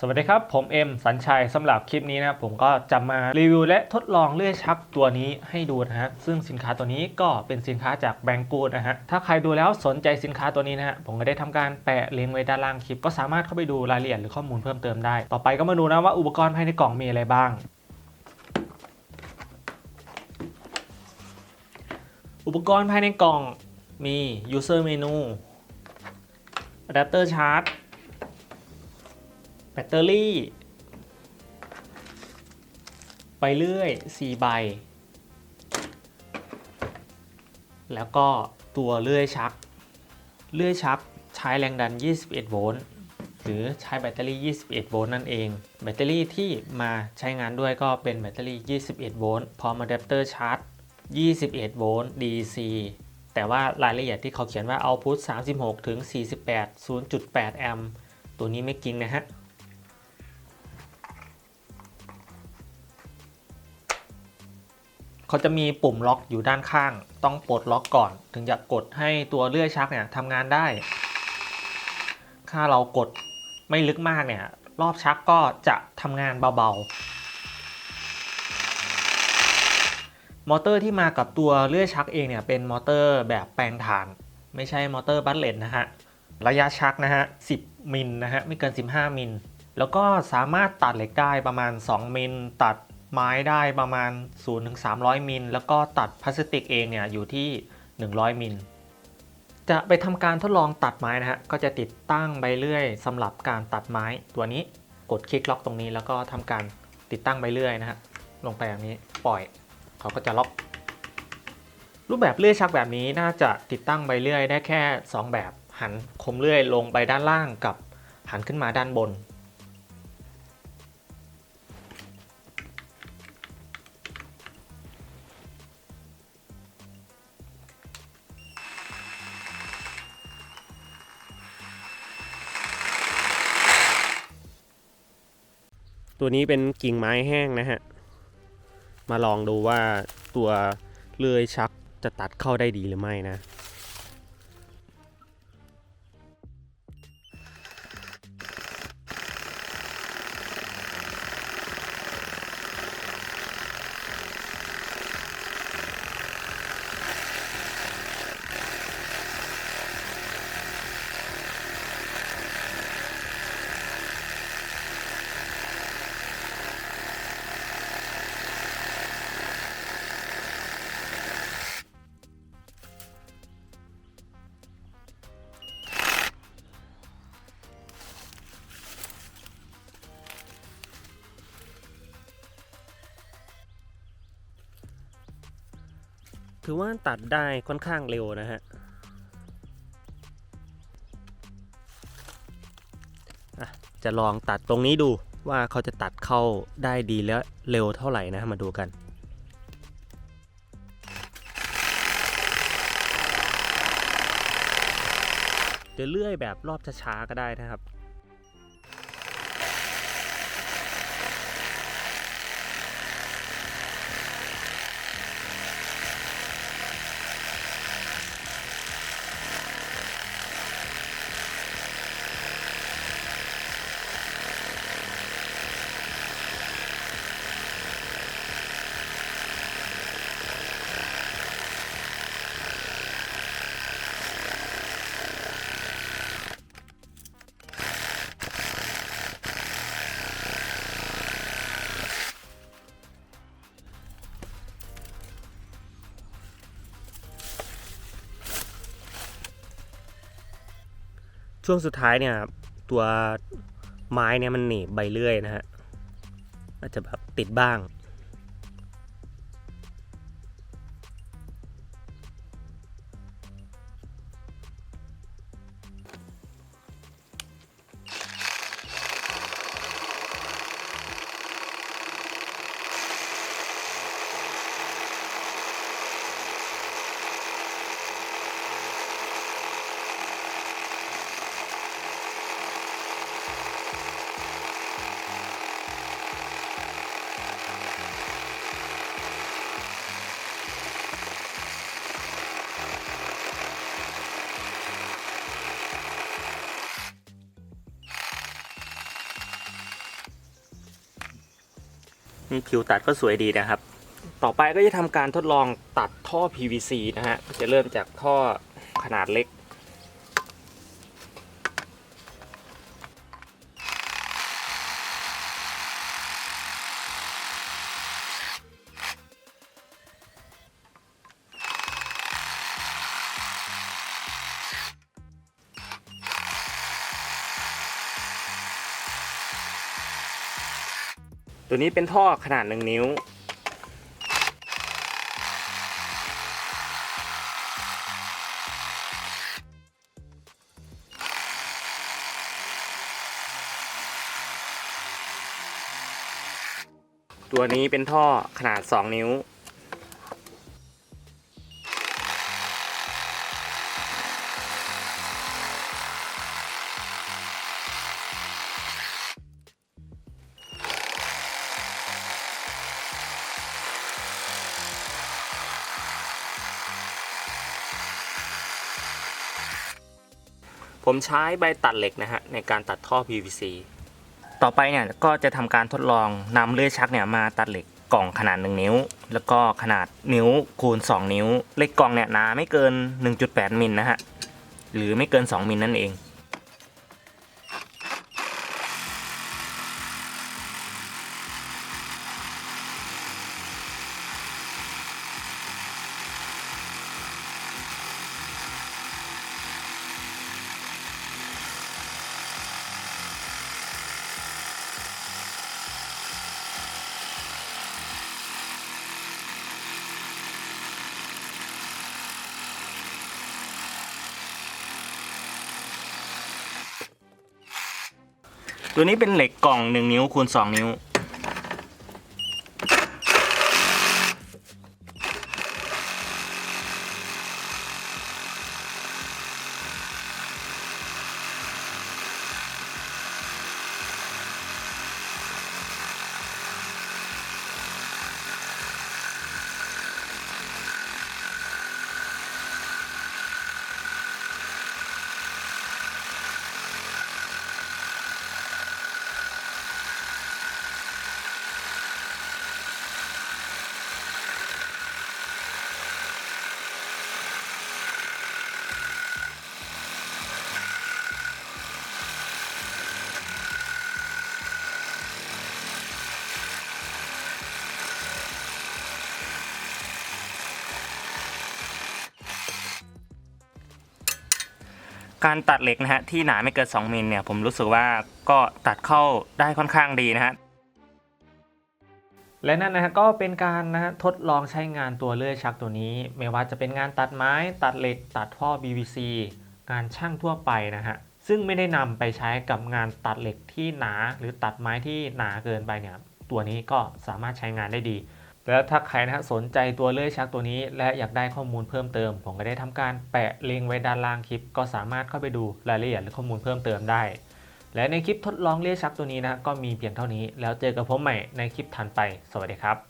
สวัสดีครับ ผมเอ็มสัญชัยสำหรับคลิปนี้นะครับผมก็จะมารีวิวและทดลองเลื่อยชักตัวนี้ให้ดูนะฮะซึ่งสินค้าตัวนี้ก็เป็นสินค้าจากแบงกูดนะฮะถ้าใครดูแล้วสนใจสินค้าตัวนี้นะฮะผมก็ได้ทำการแปะลิงก์ไว้ด้านล่างคลิป ก็สามารถเข้าไปดูรายละเอียดหรือข้อมูลเพิ่มเติมได้ ต่อไปก็มาดูนะว่าอุปกรณ์ภายในกล่องมีอะไรบ้าง อุปกรณ์ภายในกล่องมี user menu adapter charge ตเตอรี่ ไปเรื่อย 4 ใบ แล้วก็ตัวเลื่อยชัก เลื่อยชักใช้แรงดัน 21 โวลต์ หรือใช้แบตเตอรี่ 21 โวลต์นั่นเอง แบตเตอรี่ที่มาใช้งานด้วยก็เป็นแบตเตอรี่ 21 โวลต์พร้อมอะแดปเตอร์ชาร์จ 21 โวลต์ DC แต่ว่ารายละเอียดที่เขาเขียนว่า output 36 ถึง 48 0.8 แอมป์ ตัวนี้ไม่จริงนะฮะ เขาจะมีปุ่มล็อกอยู่ด้านข้าง ต้องปลดล็อกก่อน ถึงจะกดให้ตัวเลื่อยชักเนี่ยทำงานได้ ถ้าเรากดไม่ลึกมากเนี่ย รอบชักก็จะทำงานเบาๆ มอเตอร์ที่มากับตัวเลื่อยชักเองเนี่ยเป็นมอเตอร์แบบแปลงถ่าน ไม่ใช่มอเตอร์บัตเลนนะฮะ ระยะชักนะฮะ 10 มิลนะฮะ ไม่เกิน 15 มิล แล้วก็สามารถตัดเหล็กได้ประมาณ 2 มิลตัด ไม้ได้ประมาณ 0-300 มิล แล้วก็ตัดพลาสติกเองเนี่ยอยู่ที่ 100 มิล จะไปทำการทดลองตัดไม้นะฮะ ก็จะติดตั้งใบเลื่อยสำหรับการตัดไม้ตัวนี้ กดคลิกล็อกตรงนี้แล้วก็ทำการติดตั้งใบเลื่อยนะฮะ ลงไปแบบนี้ปล่อย เขาก็จะล็อก รูปแบบเลื่อยชักแบบนี้น่าจะติดตั้งใบเลื่อยได้แค่ 2 แบบ หันคมเลื่อยลงไปด้านล่างกับหันขึ้นมาด้านบน ตัวนี้เป็นกิ่งไม้แห้งนะฮะ มาลองดูว่าตัวเลื่อยชักจะตัดเข้าได้ดีหรือไม่นะ ถือว่าตัดได้ค่อนข้างเร็วนะฮะอะจะลองตัดตรงนี้ดูว่าเขาจะตัดเข้าได้ดีและเร็วเท่าไหร่นะมาดูกันจะเลื่อยแบบรอบช้าๆก็ได้นะครับ ช่วงสุดท้ายเนี่ยตัวไม้เนี่ยมันหนีบใบเลื่อยนะฮะอาจจะแบบติดบ้าง นี่ผิวตัดก็สวยดีนะครับ ต่อไปก็จะทำการทดลองตัดท่อ PVC นะฮะจะเริ่มจากท่อขนาดเล็ก ตัวนี้เป็นท่อขนาดหนึ่งนิ้ว ตัวนี้เป็นท่อขนาด 2 นิ้ว ผมใช้ใบตัดเหล็กนะฮะในการตัดท่อ PVC ต่อไปเนี่ยก็จะทำการทดลองนำเลื่อยชักเนี่ยมาตัดเหล็กกล่องขนาด 1 นิ้ว แล้วก็ขนาดนิ้วคูณ 2 นิ้ว เหล็กกล่องเนี่ยหนาไม่เกิน 1.8 มิลนะฮะหรือไม่เกิน 2 มิลนั่นเอง ตัวนี้เป็นเหล็กกล่อง 1 นิ้วคูณ2นิ้ว การตัดเหล็กนะฮะที่หนาไม่เกิน2มิลเนี่ยผมรู้สึกว่าก็ตัดเข้าได้ค่อนข้างดีนะฮะและนั่นนะฮะก็เป็นการนะฮะทดลองใช้งานตัวเลื่อยชักตัวนี้ ไม่ว่าจะเป็นงานตัดไม้ ตัดเหล็ก ตัดท่อ BVC งานช่างทั่วไปนะฮะซึ่งไม่ได้นำไปใช้กับงานตัดเหล็กที่หนา หรือตัดไม้ที่หนาเกินไปเนี่ยตัวนี้ก็สามารถใช้งานได้ดี แล้วถ้าใครนะฮะสนใจตัวเลื่อยชักตัวนี้ และอยากได้ข้อมูลเพิ่มเติม ผมก็ได้ทำการแปะลิงก์ไว้ด้านล่างคลิป ก็สามารถเข้าไปดูรายละเอียดหรือข้อมูลเพิ่มเติมได้ และในคลิปทดลองเลื่อยชักตัวนี้นะฮะก็มีเพียงเท่านี้ แล้วเจอกับผมใหม่ในคลิปถัดไป สวัสดีครับ